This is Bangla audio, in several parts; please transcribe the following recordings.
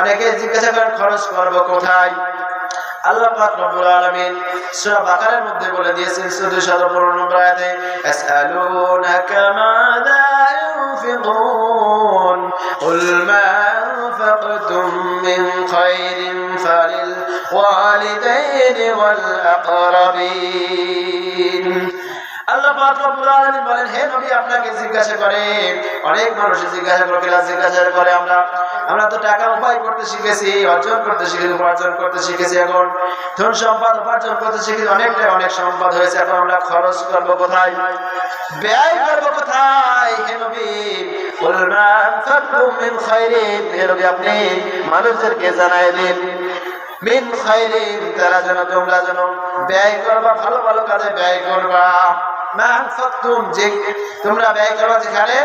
অনেকে জিজ্ঞাসা করেন, খরচ করব কোথায়? আল্লাহ পাক রব্বুল আলামিন সূরা বাকারার মধ্যে বলে দিয়েছেন 215 নম্বর আয়াতে আসআলুনাকা মাযা ইউনফিকুন, কুল মা আনফাকতুম মিন খাইরিন ফালিল ওয়ালিদাইন ওয়াল আকরাবিন. আল্লাহ পাক বলেন, হে নবী, আপনাকে জিজ্ঞাসা করে, অনেক মানুষ জিজ্ঞাসা করে জিজ্ঞাসা করে আমরা আমরা তো টাকা উপায় করতে শিখেছি, অর্জন করতে শিখেছি, উপার্জন করতে শিখেছি এখন। ধন সম্পদ উপার্জন করতে শিখেছি অনেকটা অনেক সম্পদ হয়েছে। এখন আমরা খরচ করব কোথায়? ব্যয় করব কোথায়? আপনি তারা যেন তোমরা যেন ব্যয় করবা, ভালো ভালো কাজে ব্যয় করবা। যে তোমরা ব্যয় করবা যেখানে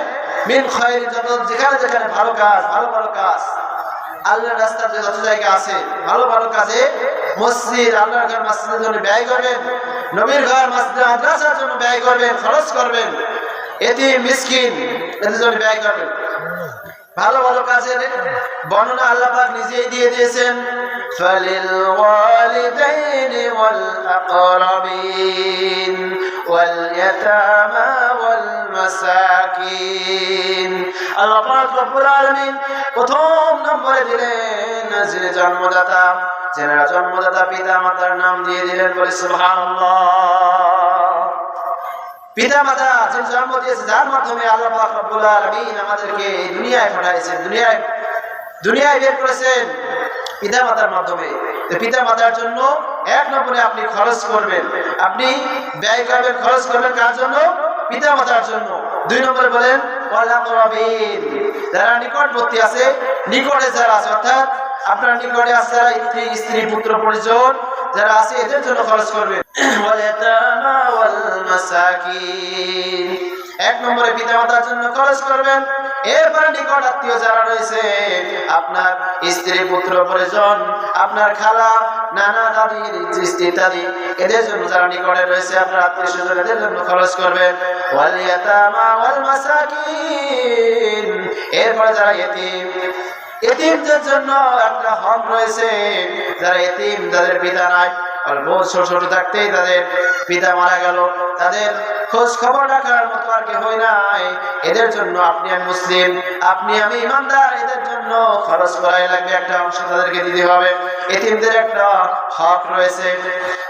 মিন খাইরিন যত যেখানে যেখানে ভালো কাজ ভালো ভালো কাজ আল্লাহর রাস্তাতে যত জায়গা আছে ভালো ভালো কাজে মসজিদ আল্লাহর ঘর মসজিদের জন্য ব্যয় করবেন নবীর ঘর মসজিদ মাদ্রাসার জন্য ব্যয় করবেন খরচ করবেন এটি মিসকিন এদের জন্য ব্যয় করবেন ভালো ভালো কাজের বর্ণনা আল্লাহ পাক নিজেই দিয়ে দিয়েছেন فللوالدين والأقربين واليتامى والمساكين আল্লাহ পাক রব্বুল আলামিন প্রথম নম্বরে দিলেন যে জন্মদাতা যারা জন্মদাতা পিতা মাতার নাম দিয়ে দিলেন বলে সুবহানাল্লাহ পিতা মাতা যে জন্ম দিয়েছে যার মাধ্যমে আল্লাহ পাক রব্বুল আলামিন আমাদেরকে এই দুনিয়ায় পাঠাইছেন দুনিয়ায় দুনিয়ায় বের করেছেন পিতা মাতার মাধ্যমে তো পিতা মাতার জন্য এক নম্বরে আপনি খরচ করবেন। আপনি ব্যয় করবেন, খরচ করবেন কার জন্য? পিতা মাতার জন্য। দুই নম্বরে বলেন যারা নিকটবর্তী আছে, নিকটে যারা আছে, অর্থাৎ আপনার নিকটে আছে স্ত্রী স্ত্রী, পুত্র, পরিজন, যারা আছে, এদের জন্য খরচ করবেন। এক নম্বরে পিতা মাতার জন্য খরচ করবেন। এরপরে নিকট আত্মীয় যারা রয়েছে আপনার স্ত্রী, পুত্র, পরিজন, আপনার খালা, নানা দাদি স্ত্রী দাদি এদের জন্য যারা নিকটে রয়েছে, আপনার আত্মীয় স্বজন এদের জন্য খরচ করবেন। এরপরে যারা এতিম, এতিমদের জন্য একটা হক রয়েছে। যারা এতিম, তাদের পিতা নাই। অল্প ছোট ছোট থাকতেই তাদের পিতা মারা গেল। তাদের খোঁজ খবর রাখার মতো আর কেউ নাই। এদের জন্য আপনি আমি মুসলিম, আপনি আমি ইমানদার, এদের জন্য খরচ করাই লাগবে। একটা অংশ তাদেরকে দিতে হবে। এতিমদের একটা হক রয়েছে।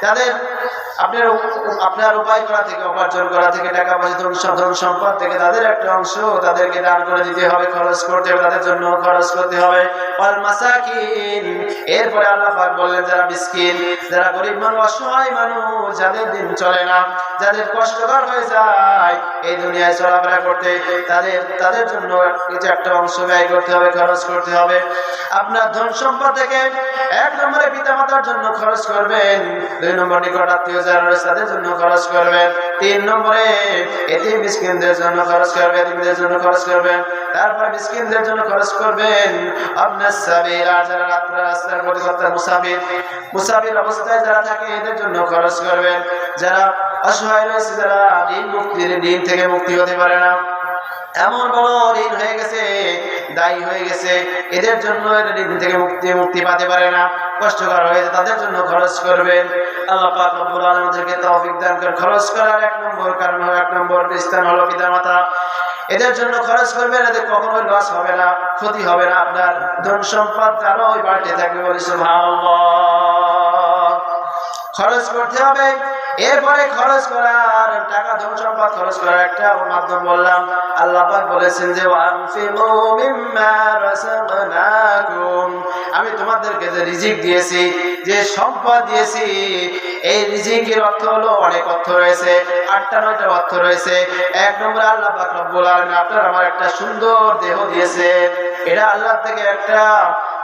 তাদের আপনার আপনার উপায় করা থেকে, উপার্জন করা থেকে, টাকা পয়সা, ধন ধন সম্পদ থেকে তাদের একটা অংশ তাদেরকে দান করে দিতে হবে। খরচ করতে হবে, তাদের জন্য খরচ করতে হবে। অল মাসাকিন। এরপরে আল্লাহ পাক বললেন, যারা মিসকিন, যারা গরিব মানুষ, অসহায় মানুষ, যাদের দিন চলে না, যাদের কষ্টকর হয়ে যায়। এই দুনিয়ায় চলাফেরা করতে তাদের তাদের জন্য কিছু একটা অংশ ব্যয় করতে হবে, খরচ করতে হবে। আপনার ধন সম্পদ থেকে এক নম্বরে পিতা মাতার জন্য খরচ করবেন। দুই নম্বর নিকট আত্মীয় যারা রয়েছে, তাদের জন্য খরচ করবেন। তিন নম্বরে এতে মিসকিনদের জন্য খরচ করবেন, এতিমদের জন্য খরচ করবেন। তারপরে মিসকিনদের জন্য খরচ করবেন। আপনার সাবির আর যারা রাত্রে রাস্তার পরিকর্তা মুসাফির মুসাফির অবস্থায় যারা থাকে, এদের জন্য খরচ করবেন। যারা অসহায় রয়েছে যারা ঋণ মুক্তির ঋণ থেকে মুক্তি হতে পারে না। এমন বড় ঋণ হয়ে গেছে, দায়ী হয়ে গেছে, এদের জন্য ঋণ থেকে মুক্তি মুক্তি পাতে পারে না। কষ্টকর হয়েছে তাদের জন্য খরচ করবেন। আল্লাহ খরচ করার এক নম্বর কারণ হলো, এক নম্বর স্থান হলো পিতামাতা। এদের জন্য খরচ করবেন, এদের কখনোই লস হবে না, ক্ষতি হবে না। আপনার ধন সম্পদ ওই বাড়তে থাকবে বলে খরচ করতে হবে এরপরে খরচ করার, টাকা ধন সম্পদ খরচ করার একটা মাধ্যম বললাম। আল্লাহ পাক বলেছেন যে আমি তোমাদেরকে যে রিজিক দিয়েছি, যে সম্পদ দিয়েছি, এই রিজিকের অর্থ হলো অনেক অর্থ রয়েছে আটটা নয়টা অর্থ রয়েছে। এক নম্বরে আল্লাহ পাক রব্বুল আপনার আমার একটা সুন্দর দেহ দিয়েছে। এটা আল্লাহ থেকে একটা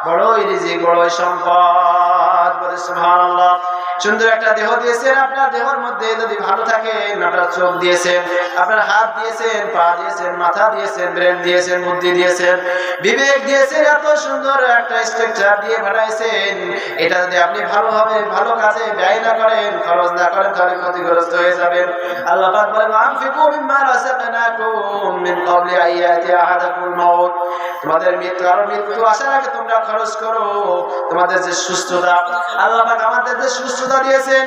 বড়ই রিজিক, বড়ই সম্পদ বলে সুবহানাল্লাহ। সুন্দর একটা দেহ দিয়েছেন, আপনার দেহের মধ্যে যদি ভালো থাকে, আপনার চোখ দিয়েছেন, আপনার হাত দিয়েছেন, পা দিয়েছেন, মাথা দিয়েছেন, ব্রেন দিয়েছেন, বুদ্ধি দিয়েছেন, বিবেক দিয়েছেন, এত সুন্দর একটা স্ট্রাকচার দিয়ে পাঠাইছেন এটা যদি আপনি ভালোভাবে ভালো কাজে ব্যয় না করেন, খরচ না করেন, তাহলে ক্ষতিগ্রস্ত হয়ে যাবেন। আল্লাহ পাক আনফিকু মিম্মা রাযাকনাকুম মিন ক্বাবলি মাউত। তোমাদের মৃত্যু, আর মৃত্যু আসার আগে তোমরা খরচ করো। তোমাদের যে সুস্থতা, আল্লাহ পাক আমাদের যে সুস্থতা দিয়েছেন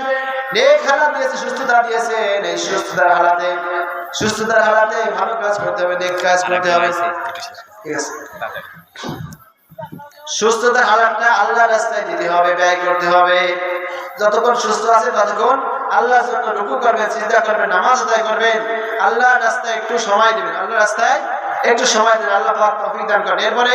নেক হালাত দিয়েছে সুস্থতা দিয়েছেন এই সুস্থতার হালাতে সুস্থতার হালাতে ভালো কাজ করতে হবে নেক কাজ করতে হবে। ঠিক আছে। সুস্থতার হালাতটা আল্লাহ রাস্তায় দিতে হবে ব্যয় করতে হবে। যতক্ষণ সুস্থ আছে ততক্ষণ আল্লাহর জন্য রুকু করবেন চিন্তা করবেন নামাজ আদায় করবেন। আল্লাহ রাস্তায় একটু সময় দিবেন আল্লাহ রাস্তায় একটু সময় দেবেন। আল্লাহ তৌফিক দান করেন। এরপরে